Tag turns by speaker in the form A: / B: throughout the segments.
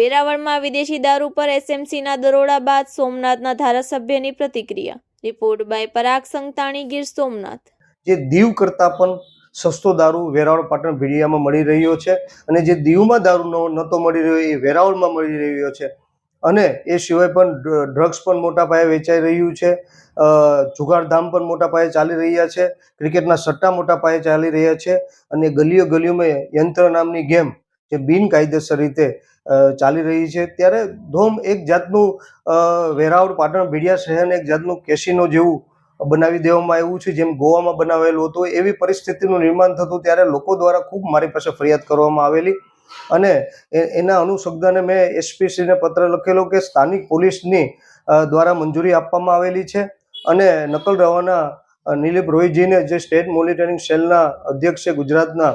A: વેરાવળમાં વિદેશી દારૂ પર એસએમસીના દરોડા બાદ સોમનાથના ધારાસભ્યની પ્રતિક્રિયા. Report by Parag Santani Gir Somnath.
B: જે દીવ કરતાં પણ સસ્તો દારૂ વેરાવળ પાટણ ભીડિયામાં મળી રહ્યો છે અને જે દીવમાં દારૂ નહોતો મળી રહ્યો, એ વેરાવળમાં મળી રહ્યો છે. અને એ સિવાય પણ ડ્રગ્સ પણ મોટા પાયે વેચાઈ રહ્યું છે. જુગારધામ પણ મોટા પાયે ચાલી રહ્યા છે. ક્રિકેટના સટ્ટા મોટા પાયે ચાલી રહ્યા છે. અને ગલીઓ ગલીઓમાં યંત્ર નામની ગેમ જે બિનકાયદેસર રીતે ચાલી રહી છે, ત્યારે ધોમ એક જાતનું વેરાવળ પાટણ ભીડિયા શહેરને એક જાતનું કેસિનો જેવું બનાવી દેવામાં આવ્યું છે, જેમ ગોવામાં બનાવેલું હતું, એવી પરિસ્થિતિનું નિર્માણ થતું ત્યારે લોકો દ્વારા ખૂબ મારી પાસે ફરિયાદ કરવામાં આવેલી. અને એના અનુસંધાને મેં એસપીસીને પત્ર લખેલો કે સ્થાનિક પોલીસની દ્વારા મંજૂરી આપવામાં આવેલી છે. અને નકલ રવાના નિલીપ રોહિતજીને જે સ્ટેટ મોનિટરિંગ સેલના અધ્યક્ષ છે ગુજરાતના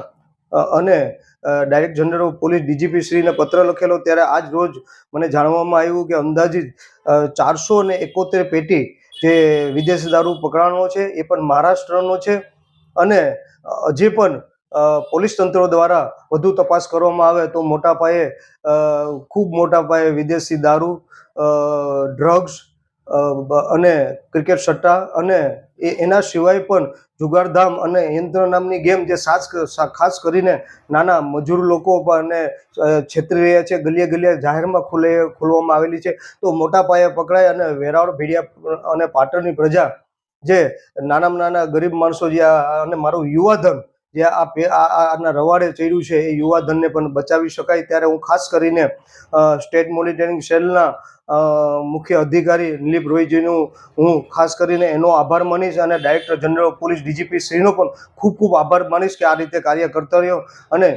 B: અને direct general of police DGP શ્રીને પત્ર લખેલો ત્યારે આજ રોજ મને જાણવામાં આવ્યું કે અંદાજિત ચારસો ને એકોતેર પેટી જે વિદેશી દારૂ પકડાણો છે એ પણ મહારાષ્ટ્રનો છે અને હજી પણ પોલીસ તંત્રો દ્વારા વધુ તપાસ કરવામાં આવે તો મોટા પાયે ખૂબ મોટા પાયે વિદેશી દારૂ ડ્રગ્સ અને ક્રિકેટ સટ્ટા અને એ, એના સિવાય પણ જુગારધામ અને યંત્ર નામની ગેમ જે ખાસ કરીને નાના મજૂર લોકો અને છેતરી રહ્યા છે, ગલીએ ગલીએ જાહેરમાં ખુલે, ખોલવામાં આવેલી છે. તો મોટા પાયે પકડાય અને વેરાવળ, ભેડિયા અને પાટણની પ્રજા જે નાનામાં નાના ગરીબ માણસો જે અને મારું યુવાધન જે આ આના રવાડે ચડ્યું છે એ યુવાધનને પણ બચાવી શકાય. ત્યારે હું ખાસ કરીને સ્ટેટ મોનિટરિંગ સેલના મુખ્ય અધિકારી નિલીપ રોયજીનું હું ખાસ કરીને એનો આભાર માનીશ અને ડાયરેક્ટર જનરલ પોલીસ ડીજીપી શ્રીનો પણ ખૂબ ખૂબ આભાર માનીશ કે આ રીતે કાર્ય કરતા રહ્યો અને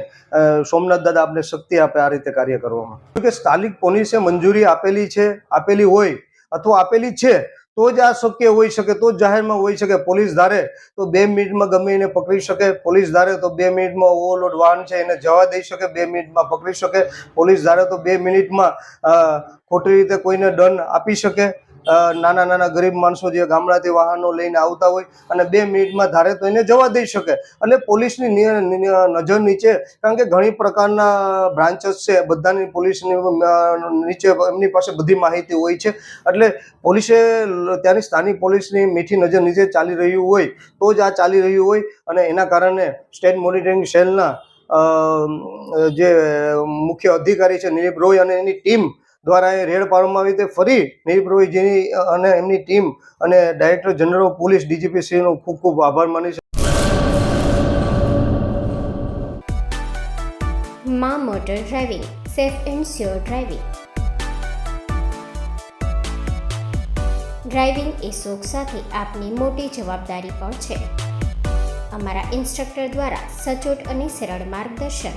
B: સોમનાથ દાદા આપને શક્તિ આપે આ રીતે કાર્ય કરવામાં. કે સ્થાનિક પોલીસે મંજૂરી આપેલી છે, આપેલી હોય અથવા આપેલી છે તો જ આ શક્ય હોઈ શકે, તો જાહેરમાં હોઈ શકે પોલીસ ધારે, તો બે મિનિટમાં ગમે એને પકડી શકે, પોલીસ ધારે તો બે મિનિટમાં ઓવરલોડ વાહન છે એને જવા દઈ શકે, બે મિનિટમાં પકડી શકે, પોલીસ ધારે તો બે મિનિટમાં ખોટી રીતે કોઈને દંડ આપી શકે. નાના નાના ગરીબ માણસો જે ગામડાથી વાહનો લઈને આવતા હોય અને બે મિનિટમાં ધારે તો એને જવા દઈ શકે. એટલે પોલીસની નજર નીચે, કારણ કે ઘણી પ્રકારના બ્રાન્ચસ છે, બધાની પોલીસની નીચે એમની પાસે બધી માહિતી હોય છે. એટલે પોલીસે ત્યાંની સ્થાનિક પોલીસની મીઠી નજર નીચે ચાલી રહ્યું હોય, તો જ આ ચાલી રહ્યું હોય. અને એના કારણે સ્ટેટ મોનિટરિંગ સેલના જે મુખ્ય અધિકારી છે નિલીપ રોય અને એની ટીમ દ્વારા એ રેડ પાડવામાં આવી તે ફરી નિલીપ રોયજીની અને એમની ટીમ અને ડાયરેક્ટર જનરલ પોલીસ ડીજીપી શ્રીનો ખૂબ ખૂબ આભાર માની છે.
C: મા motor driving, safe and sure driving. Driving એ શોખ સાથે આપની મોટી જવાબદારી પણ છે. અમારા ઇન્સ્ટ્રક્ટર દ્વારા સચોટ અને સરળ માર્ગદર્શન